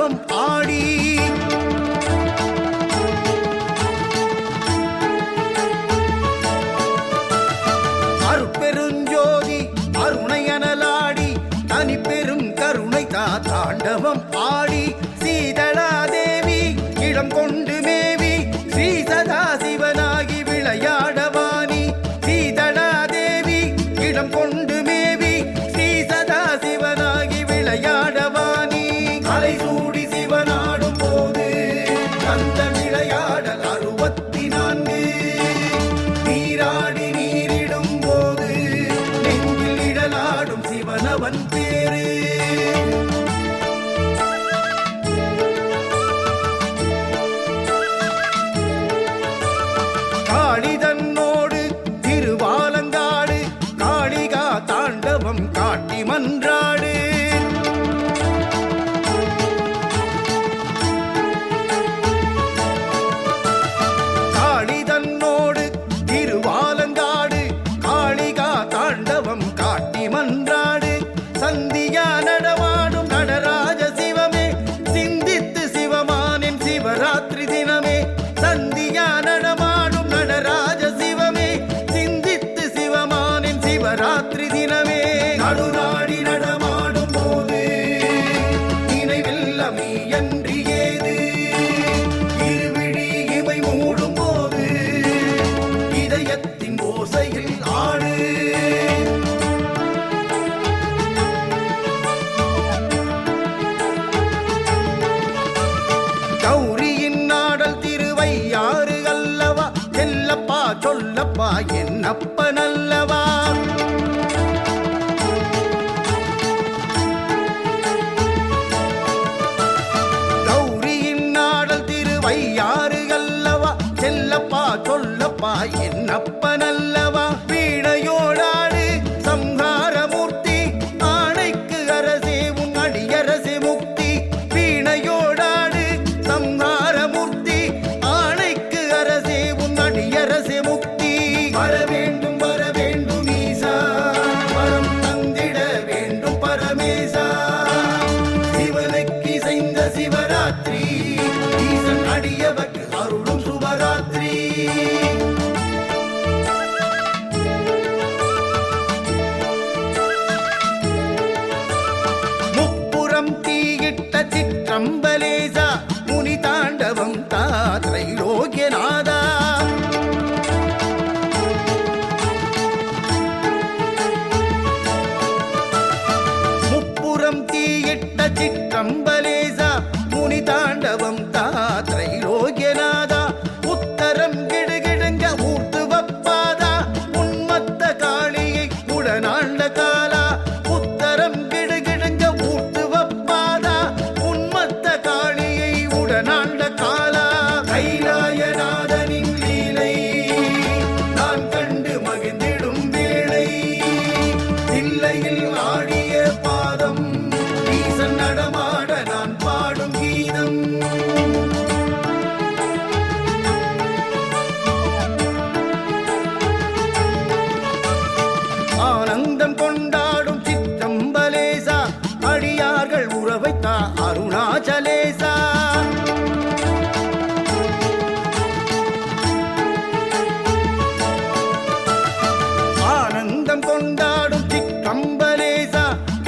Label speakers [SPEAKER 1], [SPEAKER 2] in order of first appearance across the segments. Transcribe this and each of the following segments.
[SPEAKER 1] லாபம் மன்றாடு என்னப்ப நல்லவா? கௌரியின் நாடல் திருவையாறு அல்லவா? செல்லப்பா சொல்லப்பா என்னப்ப நல்ல Para mí சித்தம் கொண்டாடும் சிற்றம்பலேசா அடியார்கள் உறவைத்தா அருணாச்சலேசா. ஆனந்தம் கொண்டாடும் சிற்றம்பலேசா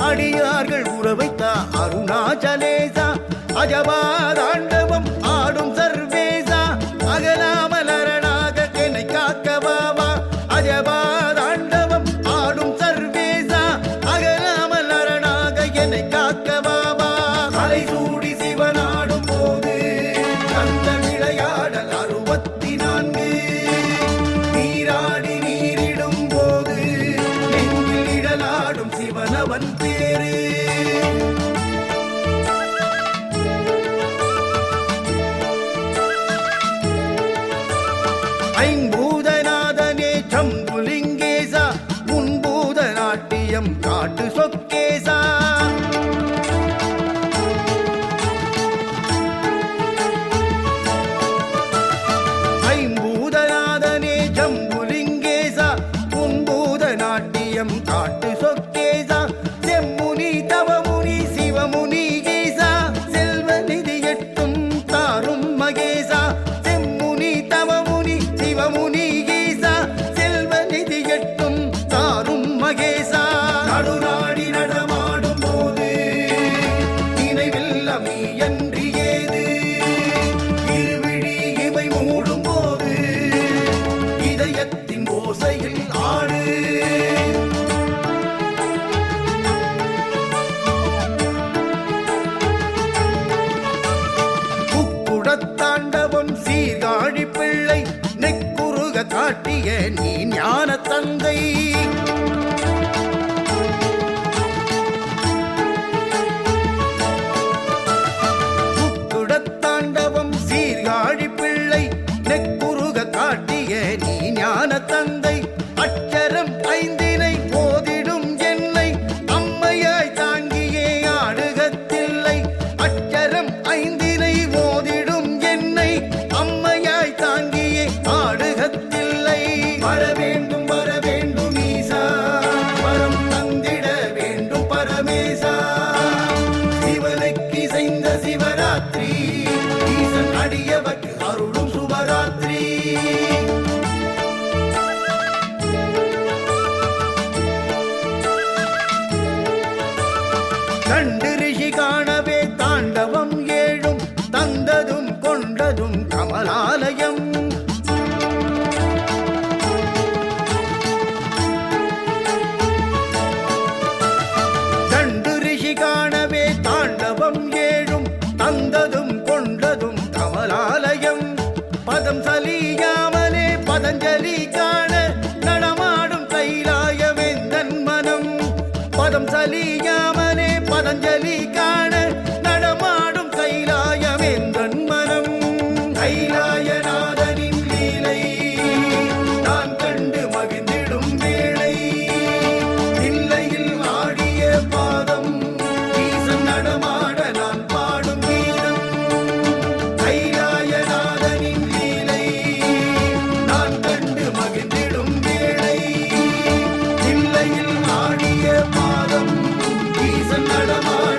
[SPEAKER 1] அடியார்கள் உறவைத்தா அருணாச்சலேசா. அஜபாதான் ஆண்டவன் பேரு. ஐம்பூதநாதனே சம்புலிங்கேசா உன்பூத நாட்டியம் காட்டு சொக்கேசா. ஐம்பூதநாதனே சம்புலிங்கேசா உன்பூத நாட்டியம் காட்டு gaze கண்டு ரிஷி காணவே தாண்டவம் ஏழும் தந்ததும் கொண்டதும் கமலாலயம். கண்டு ரிஷி காணவே தாண்டவம் ஏழும் தந்ததும் கொண்டதும் கமலாலயம். பதம் சலியாமலே பதஞ்சலி காண நடமாடும் கைலாயவேந்தன் மனம். பதம் சலியாம Angelica. Mother, the mother.